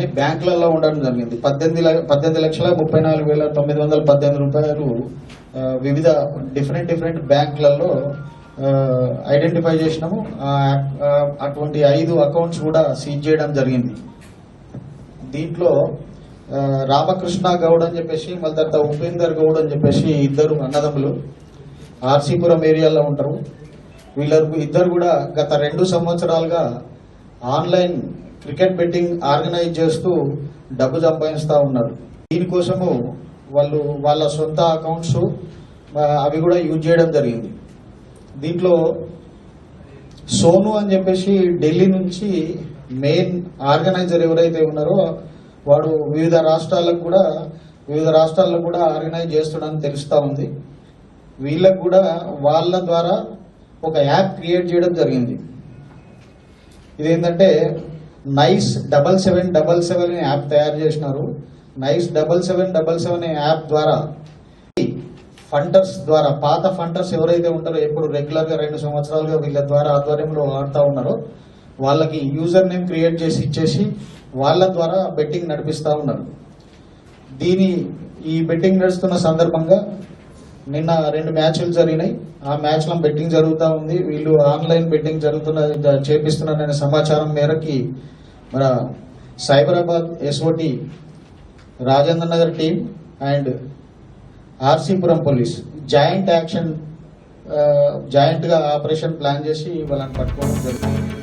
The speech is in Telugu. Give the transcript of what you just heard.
మొత్తాన్ని బ్యాంకులలో ఉండడం జరిగింది. పద్దెనిమిది పద్దెనిమిది లక్షల ముప్పై నాలుగు వేల తొమ్మిది వందల పద్దెనిమిది రూపాయలు వివిధ డిఫరెంట్ డిఫరెంట్ బ్యాంకులలో ఐడెంటిఫై చేసినాము. అటువంటి ఐదు అకౌంట్స్ కూడా సీజ్ చేయడం జరిగింది. దీంట్లో రామకృష్ణ గౌడ్ అని చెప్పేసి మళ్ళీ తర్వాత ఉపేందర్ గౌడ్ అని చెప్పేసి ఇద్దరు అన్నదమ్ములు ఆర్సీపురం ఏరియాలో ఉంటారు. వీళ్ళకు ఇద్దరు కూడా గత రెండు సంవత్సరాలుగా ఆన్లైన్ క్రికెట్ బెట్టింగ్ ఆర్గనైజ్ చేస్తూ డబ్బు సంపాదిస్తూ ఉన్నారు. దీనికోసము వాళ్ళు వాళ్ళ సొంత అకౌంట్స్ అవి కూడా యూజ్ చేయడం జరిగింది. దీంట్లో సోను అని చెప్పేసి ఢిల్లీ నుంచి మెయిన్ ఆర్గనైజర్ ఎవరైతే ఉన్నారో వాడు వివిధ రాష్ట్రాలకు కూడా వివిధ రాష్ట్రాల్లో కూడా ఆర్గనైజ్ చేస్తున్నాడని తెలుస్తూ ఉంది. వీళ్ళకు కూడా వాళ్ళ ద్వారా ఒక యాప్ క్రియేట్ చేయడం జరిగింది. ఇదేంటంటే nice double seven double seven app తయారు చేసినారు. Nice double seven double seven app ద్వారా ఫండర్స్ ద్వారా పాత ఫండర్స్ ఎవరైతే ఉంటారో ఎప్పుడు రెగ్యులర్గా రెండు సంవత్సరాలుగా వీళ్ళ ద్వారా ఆధ్వర్యంలో ఆడుతూ ఉన్నారో వాళ్ళకి యూజర్ నేమ్ క్రియేట్ చేసి ఇచ్చేసి వాళ్ళ ద్వారా బెట్టింగ్ నడిపిస్తూ ఉన్నారు. దీని ఈ బెట్టింగ్ నడుస్తున్న సందర్భంగా నిన్న రెండు మ్యాచ్లు జరిగినాయి. ఆ మ్యాచ్లో బెట్టింగ్ జరుగుతూ ఉంది. వీళ్ళు ఆన్లైన్ బెట్టింగ్ జరుగుతున్న చేపిస్తున్నారనే సమాచారం మేరకి మన Cyberabad SOT Rajendra Nagar team and RC Puram police joint action జాయింట్గా operation plan చేసి వాళ్ళని పట్టుకోవడం జరుగుతుంది.